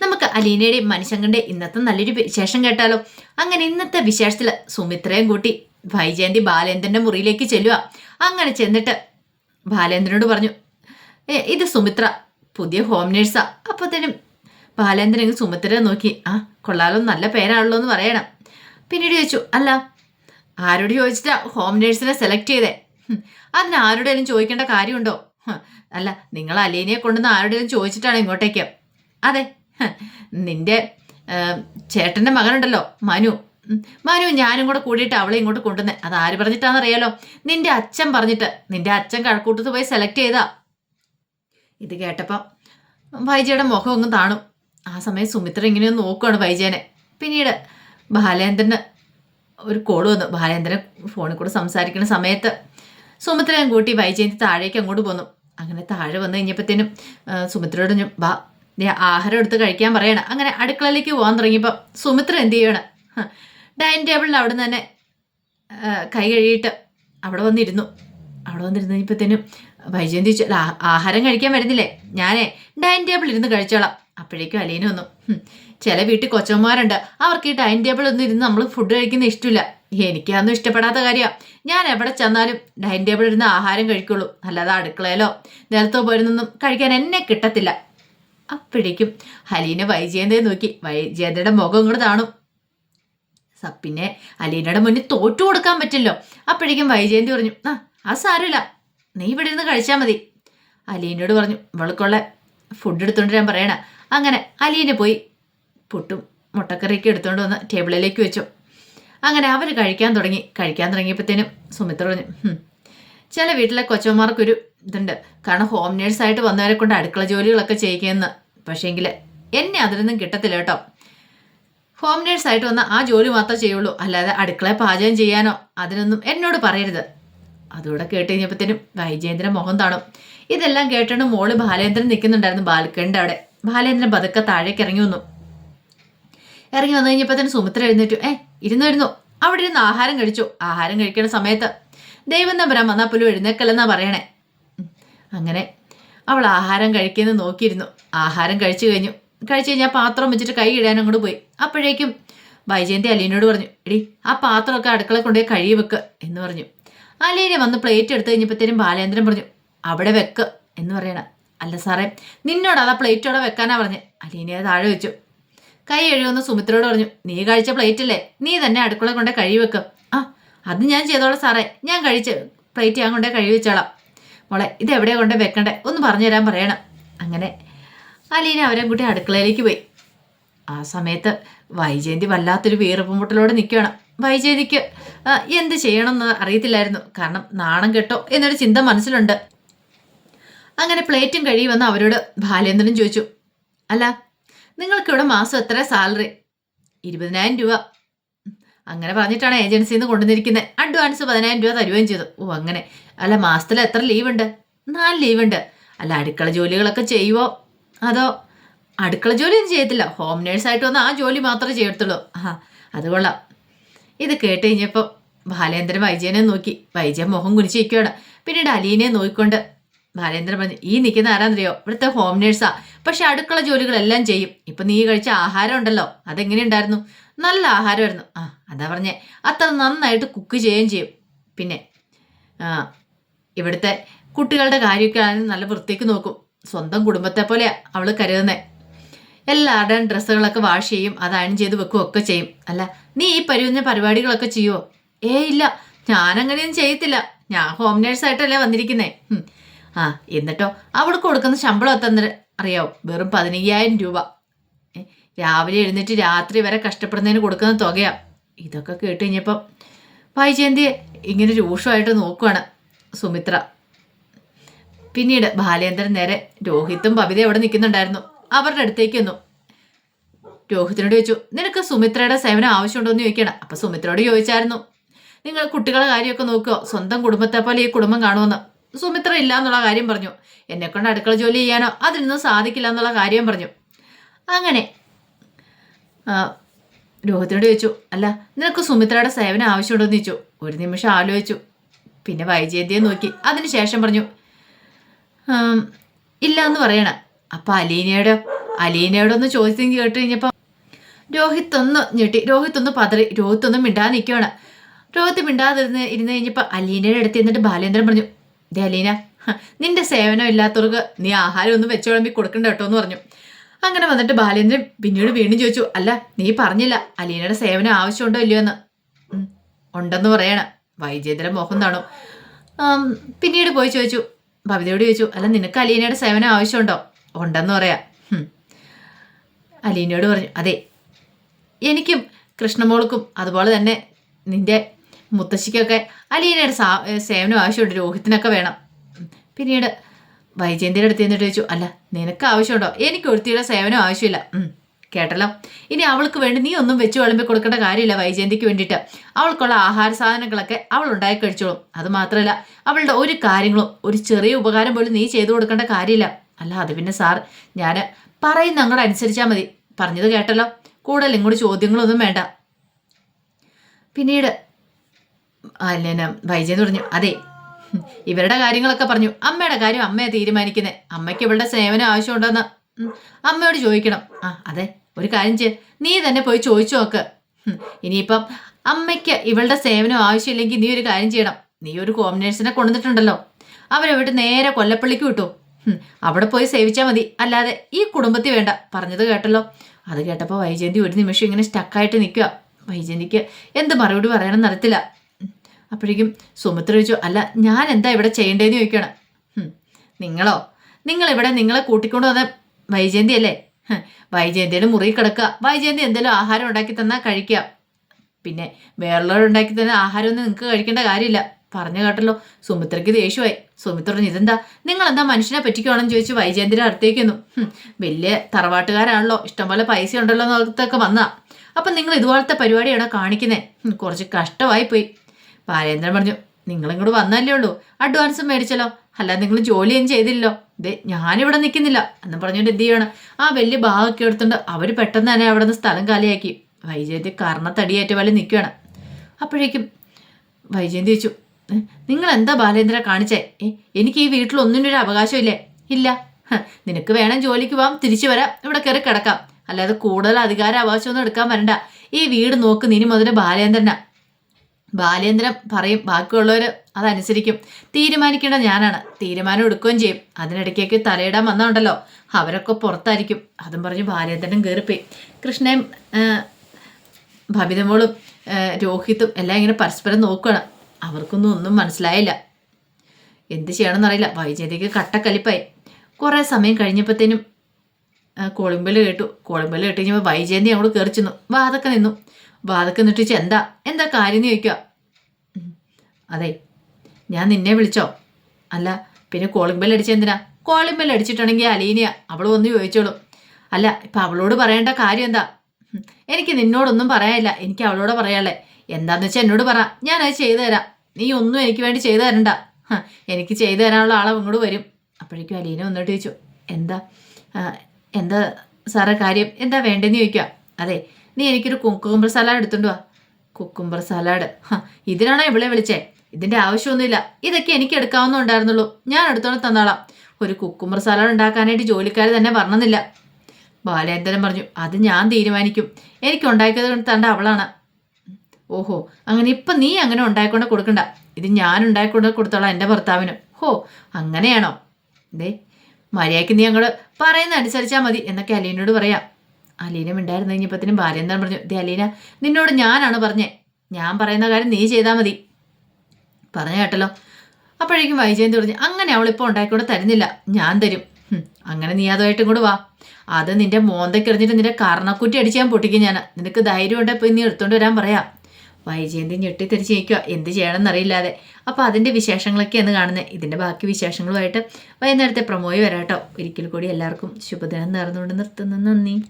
നമുക്ക് അലീനയുടെയും മനുഷ്യങ്കന്റെ ഇന്നത്തെ നല്ലൊരു വിശേഷം കേട്ടാലോ? അങ്ങനെ ഇന്നത്തെ വിശേഷത്തിൽ സുമിത്രയും കൂട്ടി വൈജയന്തി ബാലേന്ദ്രന്റെ മുറിയിലേക്ക് ചെല്ലുക. അങ്ങനെ ചെന്നിട്ട് ബാലേന്ദ്രനോട് പറഞ്ഞു "ഏ, ഇത് സുമിത്ര പുതിയ ഹോം നേഴ്സാ അപ്പത്തേനും ബാലേന്ദ്രൻ സുമിത്രയെ നോക്കി ആ കൊള്ളാലോ നല്ല പേരാണല്ലോ എന്ന് പറയണം. പിന്നീട് ചോദിച്ചു അല്ല ആരോട് ചോദിച്ചിട്ടാ ഹോം നേഴ്സിനെ സെലക്ട് ചെയ്തേ? അതിന് ആരോടെങ്കിലും ചോദിക്കേണ്ട കാര്യമുണ്ടോ? അല്ല നിങ്ങൾ അലീനയെ കൊണ്ടുവന്ന് ആരോടെങ്കിലും ചോദിച്ചിട്ടാണ് ഇങ്ങോട്ടേക്ക്? അതെ നിന്റെ ചേട്ടന്റെ മകനുണ്ടല്ലോ മനു. മനു ഞാനും കൂടെ കൂടിയിട്ട് അവളെ ഇങ്ങോട്ട് കൊണ്ടുവന്നേ. അത് ആര് പറഞ്ഞിട്ടാണെന്നറിയാലോ? നിന്റെ അച്ഛൻ പറഞ്ഞിട്ട്. നിന്റെ അച്ഛൻ കഴക്കൂട്ടത്ത് പോയി സെലക്ട് ചെയ്താ. ഇത് കേട്ടപ്പം വൈജയുടെ മുഖം ഒന്ന് താണു. ആ സമയം സുമിത്ര ഇങ്ങനെ ഒന്ന് നോക്കുകയാണ് വൈജയനെ പിന്നീട് ബാലേന്ദ്രന് ഒരു കോൾ വന്നു. ബാലേന്ദ്രൻ ഫോണിൽ കൂടെ സംസാരിക്കുന്ന സമയത്ത് സുമിത്രയും കൂട്ടി വൈജയന്തി താഴേക്ക് അങ്ങോട്ട് പോന്നു. അങ്ങനെ താഴെ വന്നു കഴിഞ്ഞപ്പോഴത്തേനും സുമിത്രയോട് ബാ ദേ ആഹാരം എടുത്ത് കഴിക്കാൻ പറയണം. അങ്ങനെ അടുക്കളയിലേക്ക് പോകാൻ തുടങ്ങിയപ്പോൾ സുമിത്ര എന്ത് ചെയ്യണം? ഡൈനിങ് ടേബിളിൽ അവിടെ തന്നെ കൈ കഴുകിയിട്ട് അവിടെ വന്നിരുന്നു. അവിടെ വന്നിരുന്നപ്പോഴത്തേനും വൈജയൻ ചോദിച്ചു "അല്ല, ആ- ആഹാരം കഴിക്കാൻ വരുന്നില്ലേ? ഞാനേ ഡൈനിങ് ടേബിളിൽ ഇരുന്ന് കഴിച്ചോളാം. അപ്പോഴേക്കും അലീന വന്നു ചില വീട്ടിൽ കൊച്ചന്മാരുണ്ട്. അവർക്ക് ഈ ഡൈനിങ് ടേബിളിൽ ഒന്നും ഇരുന്ന് നമ്മൾ ഫുഡ് കഴിക്കുന്ന ഇഷ്ടമില്ല. എനിക്കതൊന്നും ഇഷ്ടപ്പെടാത്ത കാര്യമാണ് ഞാൻ എവിടെ ചെന്നാലും ഡൈനിങ് ടേബിളിൽ ഇരുന്ന് ആഹാരം കഴിക്കുള്ളൂ. അല്ലാതെ അടുക്കളയിലോ നിലത്തോ പോയിരുന്നൊന്നും കഴിക്കാൻ എന്നെ കിട്ടത്തില്ല. അപ്പോഴേക്കും ഹലീന വൈജയന്തയെ നോക്കി. വൈജയന്തയുടെ മുഖം ഇങ്ങോട്ട് താണു സപ്പിനെ അലീനയുടെ മുന്നിൽ തോറ്റു കൊടുക്കാൻ പറ്റില്ലോ. അപ്പോഴേക്കും വൈജയന്തി പറഞ്ഞു ആ ആ സാരമില്ല. നീ ഇവിടെ ഇരുന്ന് കഴിച്ചാൽ മതി. അലീനയോട് പറഞ്ഞു ഇവൾക്കുള്ള ഫുഡ് എടുത്തുകൊണ്ട് ഞാൻ പറയണ. അങ്ങനെ അലീന പോയി പുട്ടും മുട്ടക്കറിയൊക്കെ എടുത്തുകൊണ്ട് വന്ന് ടേബിളിലേക്ക് വെച്ചു. അങ്ങനെ അവർ കഴിക്കാൻ തുടങ്ങി. കഴിക്കാൻ തുടങ്ങിയപ്പോഴത്തേനും സുമിത്ര പറഞ്ഞു "ഹും, ചില വീട്ടിലെ കൊച്ചന്മാർക്കൊരു ഇതുണ്ട്. കാരണം ഹോം നേഴ്സായിട്ട് വന്നവരെ കൊണ്ട് അടുക്കള ജോലികളൊക്കെ ചെയ്യിക്കുന്ന. പക്ഷേങ്കിൽ എന്നെ അതിനൊന്നും കിട്ടത്തില്ല കേട്ടോ. ഹോം നേഴ്സായിട്ട് വന്ന ആ ജോലി മാത്രമേ ചെയ്യുള്ളൂ. അല്ലാതെ അടുക്കള പാചകം ചെയ്യാനോ അതിനൊന്നും എന്നോട് പറയരുത്. അതുകൂടെ കേട്ട് കഴിഞ്ഞപ്പോഴത്തേനും വൈജേന്ദ്രൻ മുഖം താണു. ഇതെല്ലാം കേട്ടാണ് മോൾ ബാലേന്ദ്രൻ നിൽക്കുന്നുണ്ടായിരുന്നു ബാൽക്കണിന്റെ അവിടെ. ബാലേന്ദ്രൻ പതുക്കെ താഴേക്ക് ഇറങ്ങി വന്നു. ഇറങ്ങി വന്നു തന്നെ സുമിത്ര എഴുന്നേറ്റു. ഏ ഇരുന്നു ഇരുന്നു അവിടെ ഇരുന്ന് ആഹാരം കഴിച്ചു? ആഹാരം കഴിക്കുന്ന സമയത്ത് ദൈവം തമ്പുരാൻ വന്നാൽ പോലും എഴുന്നേക്കല്ലെന്നാ പറയണേ. അങ്ങനെ അവൾ ആഹാരം കഴിക്കുന്നത് നോക്കിയിരുന്നു. ആഹാരം കഴിച്ചു കഴിഞ്ഞു. കഴിച്ചു കഴിഞ്ഞാൽ പാത്രം വെച്ചിട്ട് കൈ ഇടാൻ അങ്ങോട്ട് പോയി. അപ്പോഴേക്കും വൈജയന്തി അലീനോട് പറഞ്ഞു എടി ആ പാത്രമൊക്കെ അടുക്കള കൊണ്ടുപോയി കഴുകി വെക്ക് എന്ന് പറഞ്ഞു. അലീന വന്ന് പ്ലേറ്റ് എടുത്തു കഴിഞ്ഞപ്പോഴത്തേനും ബാലേന്ദ്രൻ പറഞ്ഞു അവിടെ വെക്ക് എന്ന് പറയണ. അല്ല സാറേ നിന്നോട് അതാ പ്ലേറ്റ് അവിടെ വെക്കാനാ പറഞ്ഞ്. അലീനയെ താഴെ വെച്ചു. കൈ എഴുതുന്ന സുമിത്രയോട് പറഞ്ഞു നീ കഴിച്ച പ്ലേറ്റ് അല്ലേ നീ തന്നെ അടുക്കള കൊണ്ടേ കഴുകി വെക്ക്. ആ അത് ഞാൻ ചെയ്തോളാം സാറേ. ഞാൻ കഴിച്ച് പ്ലേറ്റ് ഞാൻ കൊണ്ടേ കഴുകി വെച്ചോളാം. മോളെ ഇത് എവിടെയാ കൊണ്ടേ വെക്കണ്ടേ? ഒന്ന് പറഞ്ഞു തരാൻ പറയണം. അങ്ങനെ അലീന അവരെ കൂട്ടി അടുക്കളയിലേക്ക് പോയി. ആ സമയത്ത് വൈജയന്തി വല്ലാത്തൊരു വീറപ്പുമുട്ടലോടെ നിൽക്കുകയാണ് വൈജയന്തിക്ക് എന്ത് ചെയ്യണമെന്ന് അറിയത്തില്ലായിരുന്നു. കാരണം നാണം കെട്ടോ എന്നൊരു ചിന്ത മനസ്സിലുണ്ട്. അങ്ങനെ പ്ലേറ്റും കഴുകി വന്ന് അവരോട് ബാലേന്ദ്രൻ ചോദിച്ചു അല്ല നിങ്ങൾക്കിവിടെ മാസം എത്ര സാലറി? ഇരുപതിനായിരം രൂപ. അങ്ങനെ പറഞ്ഞിട്ടാണ് ഏജൻസിയിൽ നിന്ന് കൊണ്ടുവന്നിരിക്കുന്നത് അഡ്വാൻസ് പതിനായിരം രൂപ തരുകയും ചെയ്തു. ഓ അങ്ങനെ. അല്ല മാസത്തിൽ എത്ര ലീവ് ഉണ്ട് നാല് ലീവ് ഉണ്ട് അല്ല അടുക്കള ജോലികളൊക്കെ ചെയ്യുവോ? അതോ അടുക്കള ജോലിയൊന്നും ചെയ്യത്തില്ല. ഹോം നേഴ്സായിട്ട് വന്ന് ആ ജോലി മാത്രമേ ചെയ്യത്തുള്ളൂ. ആ അത് കൊള്ളാം. ഇത് കേട്ട് കഴിഞ്ഞപ്പോൾ ബാലേന്ദ്രൻ വൈജയനെ നോക്കി. വൈജയൻ മുഖം കുനിച്ച് നിൽക്കുകയാണ് പിന്നീട് അലീനെ നോക്കിക്കൊണ്ട് ബാലേന്ദ്രൻ പറഞ്ഞു ഈ നിൽക്കുന്ന ആരാന്നറിയോ? ഇവിടുത്തെ ഹോം നേഴ്സാ. പക്ഷെ അടുക്കള ജോലികളെല്ലാം ചെയ്യും. ഇപ്പം നീ കഴിച്ച ആഹാരം ഉണ്ടല്ലോ. അതെങ്ങനെയുണ്ടായിരുന്നു? നല്ല ആഹാരമായിരുന്നു. ആ അതാ പറഞ്ഞേ. അത്ര നന്നായിട്ട് കുക്ക് ചെയ്യുകയും ചെയ്യും. പിന്നെ ഇവിടുത്തെ കുട്ടികളുടെ കാര്യമൊക്കെ ആണെങ്കിൽ നല്ല വൃത്തിക്ക് നോക്കും. സ്വന്തം കുടുംബത്തെ പോലെയാണ് അവൾ കരുതുന്നേ. എല്ലാവരുടെയും ഡ്രസ്സുകളൊക്കെ വാഷ് ചെയ്യും അത് അയൺ ചെയ്ത് വെക്കുകയും ഒക്കെ ചെയ്യും. അല്ല നീ ഈ പരിവഞ്ഞ പരിപാടികളൊക്കെ ചെയ്യുമോ ഏ ഇല്ല. ഞാനങ്ങനെയൊന്നും ചെയ്യത്തില്ല. ഞാൻ ഹോം നേഴ്സായിട്ടല്ലേ വന്നിരിക്കുന്നേ. ആ എന്നിട്ടോ? അവൾക്ക് കൊടുക്കുന്ന ശമ്പളം എത്ര അറിയാവും? വെറും പതിനയ്യായിരം രൂപ. രാവിലെ എഴുന്നേറ്റ് രാത്രി വരെ കഷ്ടപ്പെടുന്നതിന് കൊടുക്കുന്ന തുകയാ. ഇതൊക്കെ കേട്ട് കഴിഞ്ഞപ്പം വൈജയന്തിയെ ഇങ്ങനെ രൂക്ഷമായിട്ട് നോക്കുവാണ് സുമിത്ര. പിന്നീട് ബാലേന്ദ്രൻ നേരെ രോഹിത്തും ബബിത അവിടെ നിൽക്കുന്നുണ്ടായിരുന്നു. അവരുടെ അടുത്തേക്ക് വന്നു രോഹിത്തിനോട് ചോദിച്ചു നിനക്ക് സുമിത്രയുടെ സേവനം ആവശ്യമുണ്ടോ എന്ന് ചോദിക്കണം അപ്പം സുമിത്രയോട് ചോദിച്ചായിരുന്നു നിങ്ങൾ കുട്ടികളെ കാര്യമൊക്കെ നോക്കുമോ സ്വന്തം കുടുംബത്തെ പോലെ ഈ കുടുംബം കാണുമെന്ന്. സുമിത്ര ഇല്ല എന്നുള്ള കാര്യം പറഞ്ഞു. എന്നെക്കൊണ്ട് അടുക്കള ജോലി ചെയ്യാനോ അതിനൊന്നും സാധിക്കില്ല എന്നുള്ള കാര്യം പറഞ്ഞു. അങ്ങനെ രോഹിത്തിനോട് ചോദിച്ചു അല്ല നിനക്ക് സുമിത്രയുടെ സേവനം ആവശ്യമുണ്ടോ എന്ന് ചോദിച്ചു. ഒരു നിമിഷം ആലോചിച്ചു. പിന്നെ വൈജയന്തിയെ നോക്കി. അതിനുശേഷം പറഞ്ഞു ഇല്ല എന്ന് പറയണ. അപ്പം അലീനയുടെ അലീനയോടൊന്ന് ചോദിച്ചു കേട്ട് കഴിഞ്ഞപ്പോൾ രോഹിത് ഒന്ന് ഞെട്ടി. രോഹിത് ഒന്ന് പതറി രോഹിത് ഒന്ന് മിണ്ടാതെ നിൽക്കുകയാണ് രോഹിത് മിണ്ടാതിരുന്ന് ഇരുന്ന് കഴിഞ്ഞപ്പോൾ അലീനയുടെ അടുത്ത് എന്നിട്ട് ബാലേന്ദ്രൻ പറഞ്ഞു ദേ അലീന നിന്റെ സേവനം ഇല്ലാത്തവർക്ക് നീ ആഹാരം ഒന്നും വെച്ച് വിളമ്പി കൊടുക്കണ്ട കേട്ടോ എന്ന് പറഞ്ഞു. അങ്ങനെ വന്നിട്ട് ബാലേന്ദ്രൻ പിന്നീട് വീണ്ടും ചോദിച്ചു അല്ല നീ പറഞ്ഞില്ല അലീനയുടെ സേവനം ആവശ്യമുണ്ടോ ഇല്ലയോ എന്ന്? ഉണ്ടെന്ന് പറയണ. വൈജേന്ദ്രൻ മോഹം താണു പിന്നീട് പോയി ചോദിച്ചു. ഭവിതയോട് ചോദിച്ചു അല്ല നിനക്ക് അലീനയുടെ സേവനം ആവശ്യമുണ്ടോ? ഉണ്ടെന്ന് പറയാ. അലീനയോട് പറഞ്ഞു അതെ എനിക്കും കൃഷ്ണമോൾക്കും അതുപോലെ തന്നെ നിന്റെ മുത്തശ്ശിക്കൊക്കെ അലീനയുടെ സേവനം ആവശ്യമുണ്ട് രോഹിത്തിനൊക്കെ വേണം. പിന്നീട് വൈജയന്തിയുടെ അടുത്ത് നിന്നിട്ട് ചോദിച്ചു അല്ല നിനക്ക് ആവശ്യമുണ്ടോ? എനിക്ക് ഒരുത്തിയുടെ സേവനം ആവശ്യമില്ല. കേട്ടല്ലോ. ഇനി അവൾക്ക് വേണ്ടി നീ ഒന്നും വെച്ച് വിളമ്പി കൊടുക്കേണ്ട കാര്യമില്ല വൈജയന്തിക്ക് വേണ്ടിയിട്ട്. അവൾക്കുള്ള ആഹാര സാധനങ്ങളൊക്കെ അവൾ ഉണ്ടാക്കി കഴിച്ചോളും. അത് മാത്രമല്ല അവളുടെ ഒരു കാര്യങ്ങളും ഒരു ചെറിയ ഉപകാരം പോലും നീ ചെയ്തു കൊടുക്കേണ്ട കാര്യമില്ല. അല്ല അത് പിന്നെ സാർ ഞാൻ പറയുന്ന അങ്ങോട്ട് അനുസരിച്ചാൽ മതി. പറഞ്ഞത് കേട്ടല്ലോ. കൂടുതൽ ഇങ്ങോട്ട് ചോദ്യങ്ങളൊന്നും വേണ്ട. പിന്നീട് അല്ല വൈജയൻ പറഞ്ഞു അതെ ഇവരുടെ കാര്യങ്ങളൊക്കെ പറഞ്ഞു. അമ്മയുടെ കാര്യം അമ്മയെ തീരുമാനിക്കുന്നത് അമ്മയ്ക്ക് ഇവളുടെ സേവനം ആവശ്യമുണ്ടോന്ന്. അമ്മയോട് ചോദിക്കണം. ആ അതെ ഒരു കാര്യം ചെയ്യ. നീ തന്നെ പോയി ചോദിച്ചു നോക്ക്. ഇനിയിപ്പം അമ്മയ്ക്ക് ഇവളുടെ സേവനം ആവശ്യമില്ലെങ്കിൽ നീ ഒരു കാര്യം ചെയ്യണം. നീ ഒരു കോമ്പിനേഷനെ കൊണ്ടുവന്നിട്ടുണ്ടല്ലോ. അവരവിടെ നേരെ കൊല്ലപ്പള്ളിക്ക് വിട്ടു. അവിടെ പോയി സേവിച്ചാൽ മതി. അല്ലാതെ ഈ കുടുംബത്തിൽ വേണ്ട. പറഞ്ഞത് കേട്ടല്ലോ. അത് കേട്ടപ്പോൾ വൈജയന്തി ഒരു നിമിഷം ഇങ്ങനെ സ്റ്റക്കായിട്ട് നിൽക്കുക വൈജയന്തിക്ക് എന്ത് മറുപടി പറയണമെന്ന് അറിയത്തില്ല. ഉം. അപ്പോഴേക്കും സുമിത്ര ചോദിച്ചു അല്ല ഞാൻ എന്താ ഇവിടെ ചെയ്യേണ്ടതെന്ന് ചോദിക്കണം നിങ്ങളോ? നിങ്ങൾ ഇവിടെ നിങ്ങളെ കൂട്ടിക്കൊണ്ട് വന്ന വൈജയന്തി അല്ലേ? വൈജയന്തിയുടെ മുറി കിടക്കുക. വൈജയന്തി എന്തെങ്കിലും ആഹാരം ഉണ്ടാക്കി തന്നാൽ കഴിക്കുക. പിന്നെ വേറുള്ളവർ ഉണ്ടാക്കി തന്ന ആഹാരമൊന്നും നിങ്ങൾക്ക് കഴിക്കേണ്ട കാര്യമില്ല. പറഞ്ഞു കേട്ടല്ലോ. സുമിത്രയ്ക്ക് ദേഷ്യമായി. സുമിത്ര പറഞ്ഞു ഇതെന്താ? നിങ്ങൾ എന്താ മനുഷ്യനെ പറ്റിക്കുവാണെന്ന് ചോദിച്ചു വൈജയന്തിയുടെ അടുത്തേക്ക് വന്നു. "ഹും, വലിയ തറവാട്ടുകാരാണല്ലോ. ഇഷ്ടംപോലെ പൈസ ഉണ്ടല്ലോ എന്നൊക്കെ വന്നാ. അപ്പം നിങ്ങൾ ഇതുപോലത്തെ പരിപാടിയാണോ കാണിക്കുന്നത് കുറച്ച് കഷ്ടമായി പോയി ബാലേന്ദ്രൻ പറഞ്ഞു നിങ്ങളിങ്ങോട്ട് വന്നല്ലേ ഉള്ളൂ. അഡ്വാൻസ് മേടിച്ചല്ലോ. അല്ലാതെ നിങ്ങൾ ജോലിയൊന്നും ചെയ്തില്ലല്ലോ. ദേ ഞാനിവിടെ നിൽക്കുന്നില്ല. എന്ന് പറഞ്ഞുകൊണ്ട് എന്ത് ചെയ്യണം? ആ വലിയ ഭാഗമൊക്കെ എടുത്തുകൊണ്ട് അവർ പെട്ടെന്ന് തന്നെ അവിടെ നിന്ന് സ്ഥലം കാലിയാക്കി. വൈജയന്തി കർണത്തടിയേറ്റ പോലെ നിൽക്കുകയാണ്. അപ്പോഴേക്കും വൈജയന്തി ചോദിച്ചു നിങ്ങൾ എന്താ ബാലേന്ദ്ര കാണിച്ചേ? എനിക്ക് ഈ വീട്ടിൽ ഒന്നിനും ഒരു അവകാശമില്ലേ? ഇല്ല. നിനക്ക് വേണം ജോലിക്ക് പോവാം തിരിച്ചു വരാം ഇവിടെ കയറി കിടക്കാം. അല്ലാതെ കൂടുതൽ അധികാര അവകാശമൊന്നും എടുക്കാൻ വരണ്ട. ഈ വീട് നോക്ക് ഇനി മുതൽ ബാലേന്ദ്രനാ. ബാലേന്ദ്രൻ പറയും ബാക്കിയുള്ളവർ അതനുസരിക്കും. തീരുമാനിക്കേണ്ട ഞാനാണ്. തീരുമാനം എടുക്കുകയും ചെയ്യും. അതിനിടയ്ക്കേക്ക് തലയിടാൻ വന്നുണ്ടല്ലോ. അവരൊക്കെ പുറത്തായിരിക്കും. അതും പറഞ്ഞ് ബാലേന്ദ്രനും കയറിപ്പോയി. കൃഷ്ണയും ഭബിതമോളും രോഹിത്തും എല്ലാം ഇങ്ങനെ പരസ്പരം നോക്കുകയാണ് അവർക്കൊന്നും ഒന്നും മനസ്സിലായില്ല. എന്ത് ചെയ്യണമെന്നറിയില്ല. വൈജയതിക്ക് കട്ടക്കലിപ്പായി. കുറേ സമയം കഴിഞ്ഞപ്പോഴത്തേനും കോളിമ്പൽ കേട്ടു. കോളിമ്പൽ കേട്ട് കഴിഞ്ഞപ്പോൾ വൈജയന്തി അങ്ങോട്ട് കയറി വാതൊക്കെ നിന്നു. വാതൊക്കെ നിട്ടിച്ച് എന്താ? എന്താ കാര്യം എന്ന് ചോദിക്കുക അതെ. ഞാൻ നിന്നെ വിളിച്ചോ? അല്ല പിന്നെ കോളിംഗ് ബെൽ അടിച്ച എന്തിനാ? കോളിംഗ് ബെൽ അടിച്ചിട്ടുണ്ടെങ്കിൽ അലീനിയ. അവൾ വന്ന് ചോദിച്ചോളും. അല്ല ഇപ്പം അവളോട് പറയേണ്ട കാര്യം എന്താ. എനിക്ക് നിന്നോടൊന്നും പറയാനില്ല. എനിക്ക് അവളോട് പറയാനുള്ളേ. എന്താന്ന് വെച്ചാൽ എന്നോട് പറ. ഞാനത് ചെയ്തു തരാം. നീ ഒന്നും എനിക്ക് വേണ്ടി ചെയ്തു തരണ്ട. എനിക്ക് ചെയ്തു തരാനുള്ള ആളെ ഇങ്ങോട്ട് വരും. അപ്പോഴേക്കും അലീന വന്നിട്ട് ചോദിച്ചു എന്താ? എന്താ സാറേ കാര്യം? എന്താ വേണ്ടെന്ന് ചോദിക്കുക. അതെ നീ എനിക്കൊരു കുക്കുംബർ സലാഡ് എടുത്തുകൊണ്ട് വാ. Cucumber salad. ഇതിനാണോ ഇവിടെ വിളിച്ചേ? ഇതിന്റെ ആവശ്യമൊന്നുമില്ല. ഇതൊക്കെ എനിക്ക് എടുക്കാവുന്നുണ്ടായിരുന്നുള്ളൂ ഞാൻ എടുത്തോണ്ട് തന്നോളാം. ഒരു കുക്കുംബർ സലാഡ് ഉണ്ടാക്കാനായിട്ട് ജോലിക്കാർ തന്നെ വരണമെന്നില്ല. ബാലേന്ദ്രൻ പറഞ്ഞു അത് ഞാൻ തീരുമാനിക്കും. എനിക്ക് ഉണ്ടാക്കിയത് തണ്ട അവളാണ്. ഓഹോ അങ്ങനെ ഇപ്പം നീ അങ്ങനെ ഉണ്ടായിക്കൊണ്ട് കൊടുക്കണ്ട. ഇത് ഞാൻ ഉണ്ടായിക്കൊണ്ട് കൊടുത്തോളാം എന്റെ ഭർത്താവിനും. ഹോ അങ്ങനെയാണോ? ദേ മര്യാദയ്ക്ക് നീ അങ്ങോട്ട് പറയുന്ന അനുസരിച്ചാൽ മതി എന്നൊക്കെ അലീനോട് പറയാം. അലീന മിണ്ടായിരുന്നു. കഴിഞ്ഞപ്പത്തിനും ഭാര്യ എന്താണ് പറഞ്ഞു. ദേ അലീന നിന്നോട് ഞാനാണ് പറഞ്ഞേ. ഞാൻ പറയുന്ന കാര്യം നീ ചെയ്താൽ മതി. പറഞ്ഞു കേട്ടല്ലോ. അപ്പോഴേക്കും വൈജയന്തി പറഞ്ഞു അങ്ങനെ അവളിപ്പോൾ ഉണ്ടാക്കിക്കൊണ്ട് തരുന്നില്ല. ഞാൻ തരും. അങ്ങനെ നീ അതുമായിട്ടും കൂടെ വാ. അത് നിന്റെ മോന്തയ്ക്ക് എറിഞ്ഞിട്ട് നിന്റെ കർണക്കുറ്റി അടിച്ച് ഞാൻ പൊട്ടിക്കും ഞാൻ നിനക്ക് ധൈര്യം ഉണ്ടെങ്കിൽ പോയി നീ എടുത്തോണ്ട് വരാൻ പറയാം. വൈജയന്തി ഞെട്ടിത്തിരിച്ച് നിൽക്കുക എന്ത് ചെയ്യണമെന്ന് അറിയില്ലാതെ. അപ്പോൾ അതിന്റെ വിശേഷങ്ങളൊക്കെയാണ് കാണുന്നത് ഇതിന്റെ ബാക്കി വിശേഷങ്ങളുമായിട്ട് വൈകുന്നേരത്തെ പ്രമോയി വരാട്ടോ ഒരിക്കൽ കൂടി എല്ലാവർക്കും ശുഭദിനം നേർന്നുകൊണ്ട് നിർത്തുന്നു. നന്ദി.